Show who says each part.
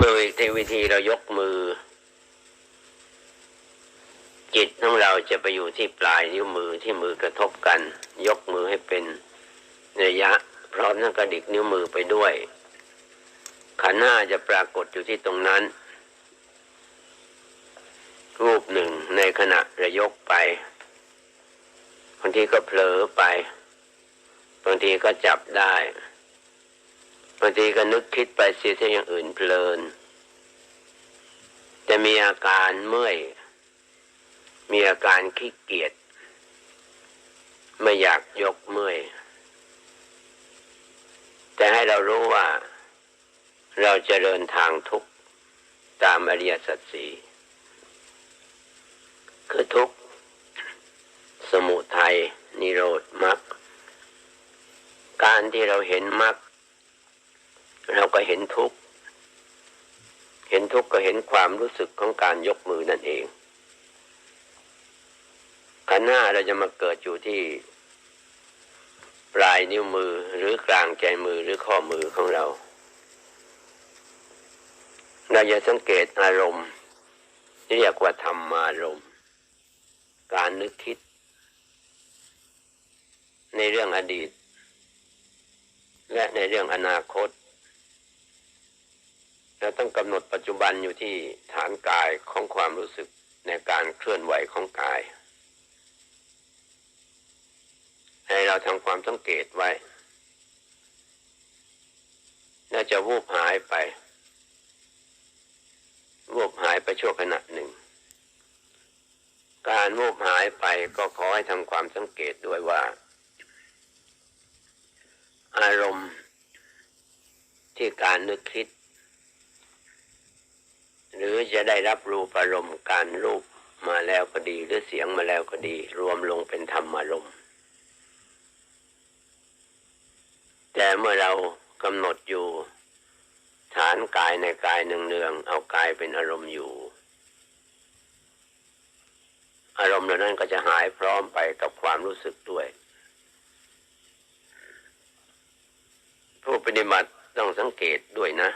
Speaker 1: เมื่อวิธีวิธีเรายกมือ จิตของเราจะไปอยู่ที่ปลายนิ้วมือที่มือกระทบกัน ยกมือให้เป็นระยะ พร้อมทั้งกระดิกนิ้วมือไปด้วย ขันห้าจะปรากฏอยู่ที่ตรงนั้น รูปหนึ่งในขณะระยกไปบางทีก็เผลอไป บางทีก็จับได้ บางทีก็นึกคิดไปเสียอย่างอื่นเพลิน จะมีอาการเมื่อย มีอาการขี้เกียจไม่อยากยกเมื่อย แต่ให้เรารู้ว่า เราจะเดินทางทุกข์ตามอริยสัจสี่คือทุกข์สมุทัยนิโรธมรรคการที่เราเห็นมรรค เราก็เห็นทุกข์เห็นทุกข์ก็เห็นความรู้สึกของการยกมือนั่นเองขันห้าเราจะมาเกิดอยู่ที่ ปลายนิ้วมือหรือกลางใจมือหรือข้อมือของเรา เราจะสังเกตอารมณ์ที่เรียกว่าธรรมารมณ์ การนึกคิด ในเรื่องอดีต และในเรื่องอนาคต เราต้องกำหนดปัจจุบันอยู่ที่ฐานกายของความรู้สึกในการเคลื่อนไหวของกาย ให้เราทำความสังเกตไว้ น่าจะวูบหายไป วูบหายไปชั่วขณะหนึ่ง การวูบหายไปก็ขอให้ทำความสังเกตด้วยว่า อารมณ์ที่การนึกคิด หรือจะได้รับรูปอารมณ์การรูปมาแล้วก็ดี หรือเสียงมาแล้วก็ดี รวมลงเป็นธรรมอารมณ์แต่เมื่อเรากำหนดอยู่ ฐานกายในกายเนืองๆเอากายเป็นอารมณ์อยู่ อารมณ์เหล่านั้นก็จะหายพร้อมไปกับความรู้สึกด้วย ผู้ปฏิบัติต้องสังเกตด้วยนะ